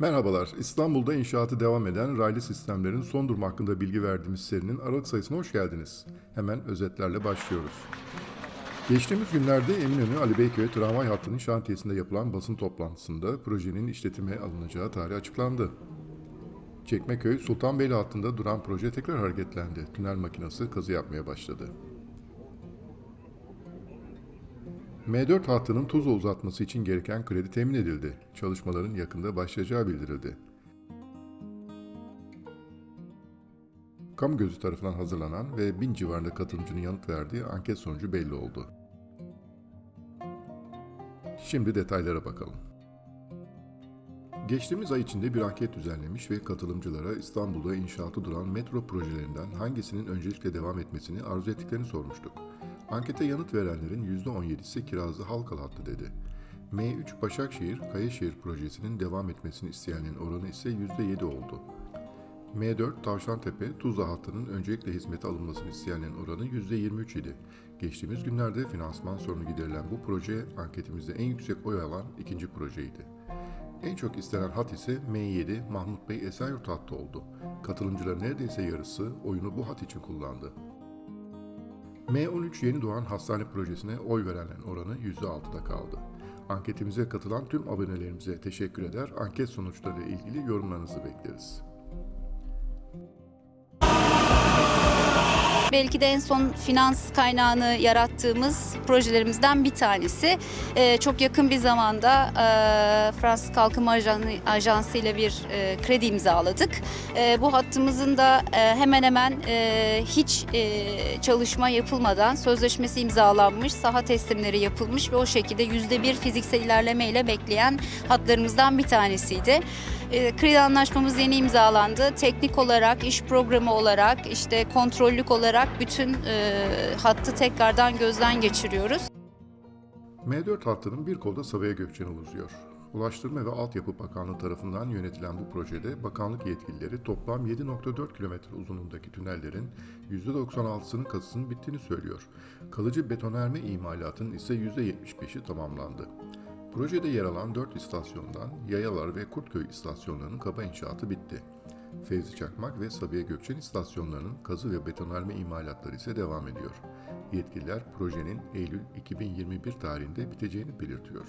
Merhabalar, İstanbul'da inşaatı devam eden raylı sistemlerin son durumu hakkında bilgi verdiğimiz serinin aralık sayısına hoş geldiniz. Hemen özetlerle başlıyoruz. Geçtiğimiz günlerde Eminönü Ali Beyköy tramvay hattının şantiyesinde yapılan basın toplantısında projenin işletime alınacağı tarih açıklandı. Çekmeköy Sultanbeyli hattında duran proje tekrar hareketlendi. Tünel makinası kazı yapmaya başladı. M4 hattının Tuzla uzatması için gereken kredi temin edildi. Çalışmaların yakında başlayacağı bildirildi. Kamu gözü tarafından hazırlanan ve bin civarında katılımcının yanıt verdiği anket sonucu belli oldu. Şimdi detaylara bakalım. Geçtiğimiz ay içinde bir anket düzenlemiş ve katılımcılara İstanbul'da inşaatı duran metro projelerinden hangisinin öncelikle devam etmesini arzu ettiklerini sormuştuk. Ankete yanıt verenlerin %17'si Kirazlı Halkalı hattı dedi. M3 Başakşehir Kayaşehir projesinin devam etmesini isteyenlerin oranı ise %7 oldu. M4 Tavşantepe Tuzla hattının öncelikle hizmete alınmasını isteyenlerin oranı %23 idi. Geçtiğimiz günlerde finansman sorunu giderilen bu proje anketimizde en yüksek oy alan ikinci projeydi. En çok istenen hat ise M7 Mahmut Bey Esenyurt hattı oldu. Katılımcıların neredeyse yarısı oyunu bu hat için kullandı. M13 Yeni Doğan Hastane Projesi'ne oy verenlerin oranı %6'da kaldı. Anketimize katılan tüm abonelerimize teşekkür eder, anket sonuçları ile ilgili yorumlarınızı bekleriz. Belki de en son finans kaynağını yarattığımız projelerimizden bir tanesi. Ee, çok yakın bir zamanda e, Fransız Kalkınma Ajanı, Ajansı ile bir e, kredi imzaladık. E, bu hattımızın da e, hemen hemen e, hiç e, çalışma yapılmadan sözleşmesi imzalanmış, saha teslimleri yapılmış ve o şekilde yüzde bir fiziksel ilerlemeyle bekleyen hatlarımızdan bir tanesiydi. E, kredi anlaşmamız yeni imzalandı. Teknik olarak, iş programı olarak, işte kontrollük olarak bütün e, hattı tekrardan gözden geçiriyoruz. M4 hattının bir kolda Sabiha Gökçen'e uzuyor. Ulaştırma ve Altyapı Bakanlığı tarafından yönetilen bu projede bakanlık yetkilileri toplam 7.4 kilometre uzunluğundaki tünellerin %96'sının kazısının bittiğini söylüyor. Kalıcı betonarme imalatının ise %75'i tamamlandı. Projede yer alan 4 istasyondan Yayalar ve Kurtköy istasyonlarının kaba inşaatı bitti. Fevzi Çakmak ve Sabiha Gökçen istasyonlarının kazı ve betonarme imalatları ise devam ediyor. Yetkililer projenin Eylül 2021 tarihinde biteceğini belirtiyor.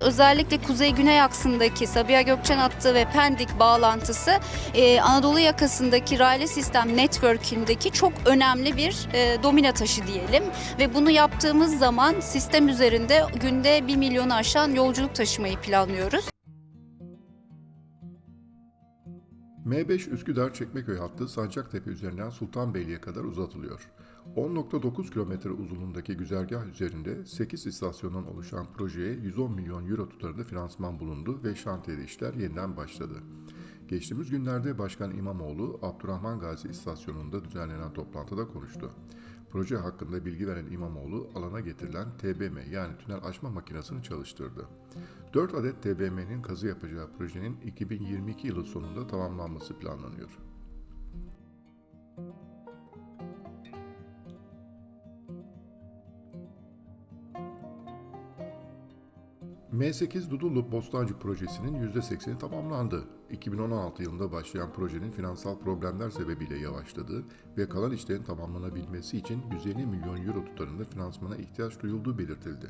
Özellikle kuzey-güney aksındaki Sabiha Gökçen hattı ve Pendik bağlantısı e, Anadolu yakasındaki raylı sistem network'ündeki çok önemli bir e, domino taşı diyelim. Ve bunu yaptığımız zaman sistem üzerinde günde 1 milyonu aşan yolculuk taşımayı planlıyoruz. M5 Üsküdar Çekmeköy hattı Sancaktepe üzerinden Sultanbeyli'ye kadar uzatılıyor. 10.9 kilometre uzunluğundaki güzergah üzerinde 8 istasyondan oluşan projeye 110 milyon euro tutarında finansman bulundu ve şantiyede işler yeniden başladı. Geçtiğimiz günlerde Başkan İmamoğlu Abdurrahman Gazi istasyonunda düzenlenen toplantıda konuştu. Proje hakkında bilgi veren İmamoğlu alana getirilen TBM yani tünel açma makinesini çalıştırdı. 4 adet TBM'nin kazı yapacağı projenin 2022 yılı sonunda tamamlanması planlanıyor. M8 Dudullu Bostancı projesinin %80'i tamamlandı. 2016 yılında başlayan projenin finansal problemler sebebiyle yavaşladı ve kalan işlerin tamamlanabilmesi için 150 milyon euro tutarında finansmana ihtiyaç duyulduğu belirtildi.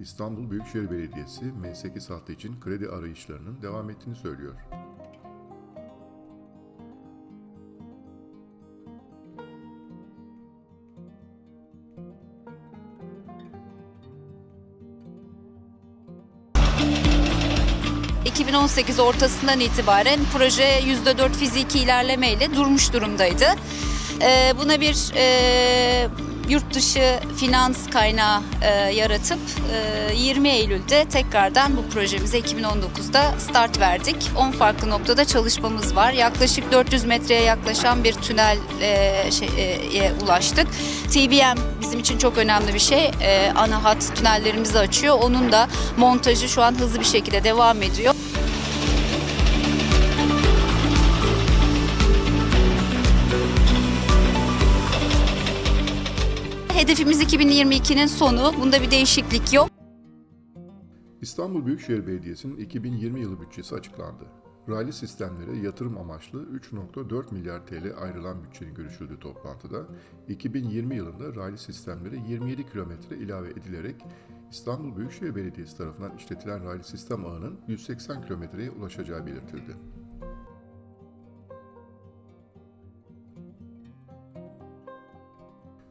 İstanbul Büyükşehir Belediyesi M8 hattı için kredi arayışlarının devam ettiğini söylüyor. 2018 ortasından itibaren proje %4 fiziki ilerlemeyle durmuş durumdaydı. Ee, buna bir e, yurt dışı finans kaynağı e, yaratıp e, 20 Eylül'de tekrardan bu projemize 2019'da start verdik. 10 farklı noktada çalışmamız var. Yaklaşık 400 metreye yaklaşan bir tünel e, şey, e, ulaştık. TBM bizim için çok önemli bir şey. E, ana hat tünellerimizi açıyor. Onun da montajı şu an hızlı bir şekilde devam ediyor. Hedefimiz 2022'nin sonu. Bunda bir değişiklik yok. İstanbul Büyükşehir Belediyesi'nin 2020 yılı bütçesi açıklandı. Raylı sistemlere yatırım amaçlı 3.4 milyar TL ayrılan bütçenin görüşüldüğü toplantıda 2020 yılında raylı sistemlere 27 kilometre ilave edilerek İstanbul Büyükşehir Belediyesi tarafından işletilen raylı sistem ağının 180 kilometreye ulaşacağı belirtildi.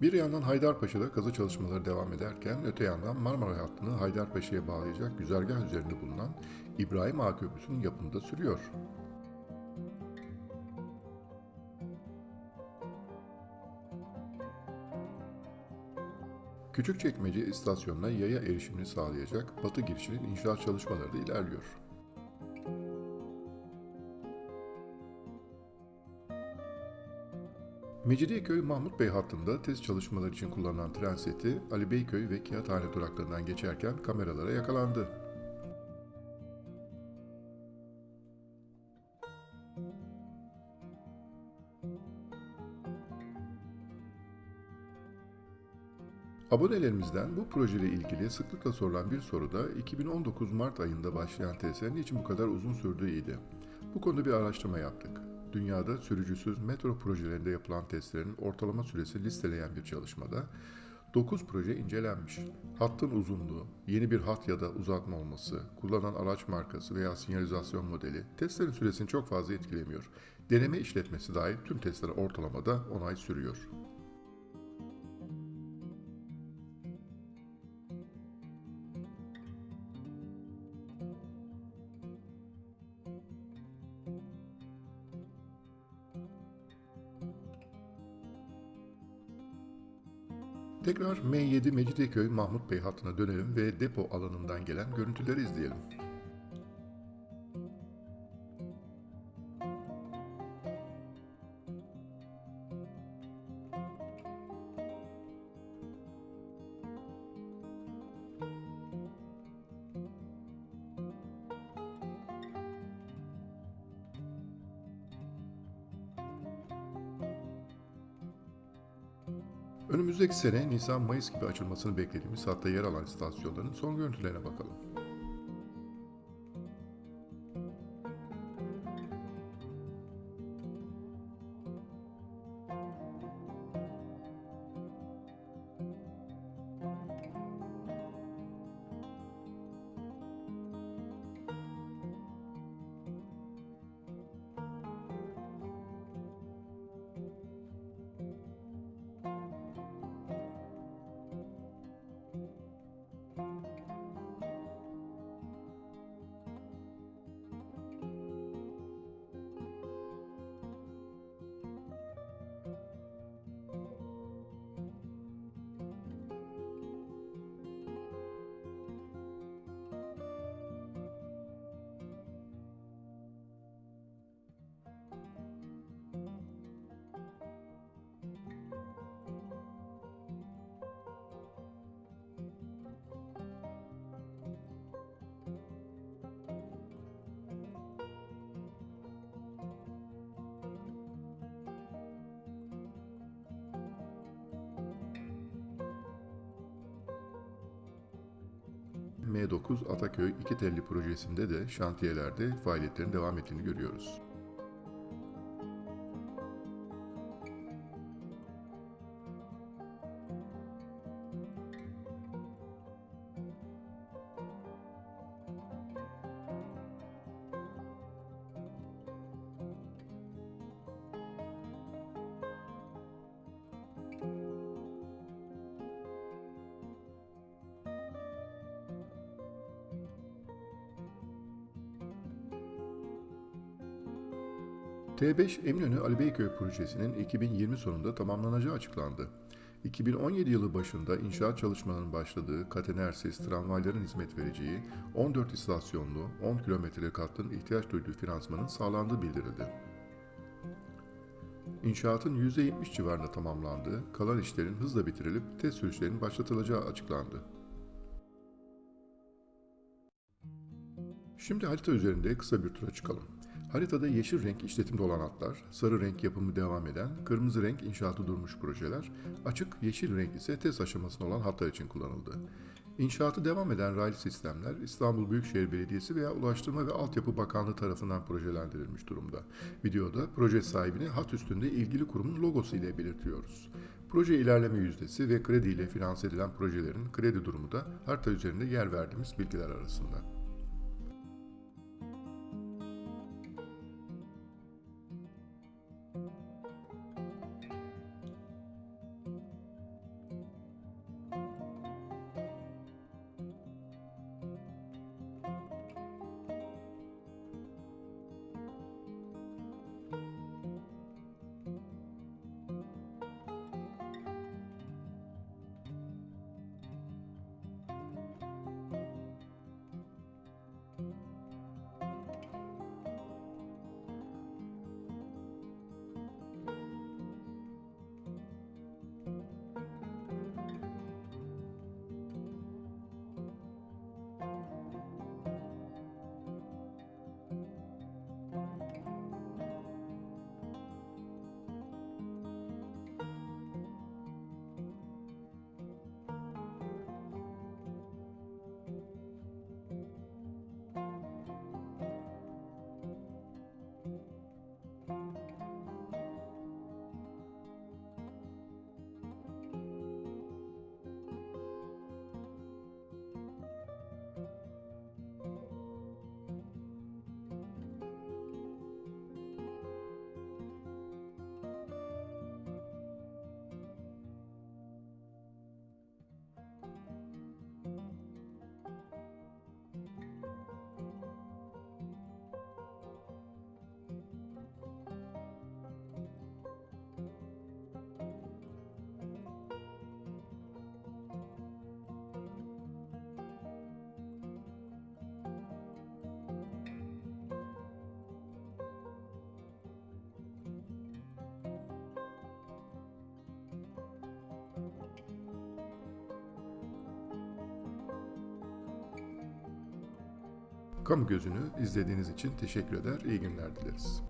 Bir yandan Haydarpaşa'da kazı çalışmaları devam ederken öte yandan Marmara hattını Haydarpaşa'ya bağlayacak güzergah üzerinde bulunan İbrahim Ağa Köprüsü'nün yapımı da sürüyor. Küçükçekmece istasyonuna yaya erişimini sağlayacak batı girişinin inşaat çalışmaları da ilerliyor. Mecidiyeköy Mahmut Bey hattında test çalışmaları için kullanılan tren seti Ali Beyköy ve Kağıthane duraklarından geçerken kameralara yakalandı. Abonelerimizden bu projeyle ilgili sıklıkla sorulan bir soru da 2019 Mart ayında başlayan testlerin için bu kadar uzun sürdüğüydü. Bu konuda bir araştırma yaptık. Dünyada sürücüsüz metro projelerinde yapılan testlerin ortalama süresi listeleyen bir çalışmada 9 proje incelenmiş. Hattın uzunluğu, yeni bir hat ya da uzatma olması, kullanılan araç markası veya sinyalizasyon modeli testlerin süresini çok fazla etkilemiyor. Deneme işletmesi dahil tüm testler ortalamada 10 ay sürüyor. Tekrar M7 Mecidiyeköy Mahmut Bey hattına dönelim ve depo alanından gelen görüntüleri izleyelim. Önümüzdeki sene Nisan-Mayıs gibi açılmasını beklediğimiz hatta yer alan istasyonların son görüntülerine bakalım. M9 Ataköy İki Telli projesinde de şantiyelerde faaliyetlerin devam ettiğini görüyoruz. T5 Eminönü Ali Beyköy projesinin 2020 sonunda tamamlanacağı açıklandı. 2017 yılı başında inşaat çalışmalarının başladığı katenersiz tramvayların hizmet vereceği 14 istasyonlu 10 kilometrelik hattın ihtiyaç duyduğu finansmanın sağlandığı bildirildi. İnşaatın %70 civarında tamamlandığı, kalan işlerin hızla bitirilip test sürüşlerinin başlatılacağı açıklandı. Şimdi harita üzerinde kısa bir tura çıkalım. Haritada yeşil renk işletimde olan hatlar, sarı renk yapımı devam eden, kırmızı renk inşaatı durmuş projeler, açık yeşil renk ise test aşamasında olan hatlar için kullanıldı. İnşaatı devam eden raylı sistemler İstanbul Büyükşehir Belediyesi veya Ulaştırma ve Altyapı Bakanlığı tarafından projelendirilmiş durumda. Videoda proje sahibini hat üstünde ilgili kurumun logosu ile belirtiyoruz. Proje ilerleme yüzdesi ve kredi ile finanse edilen projelerin kredi durumu da harita üzerinde yer verdiğimiz bilgiler arasında. Kamu Gözü'nü izlediğiniz için teşekkür eder, iyi günler dileriz.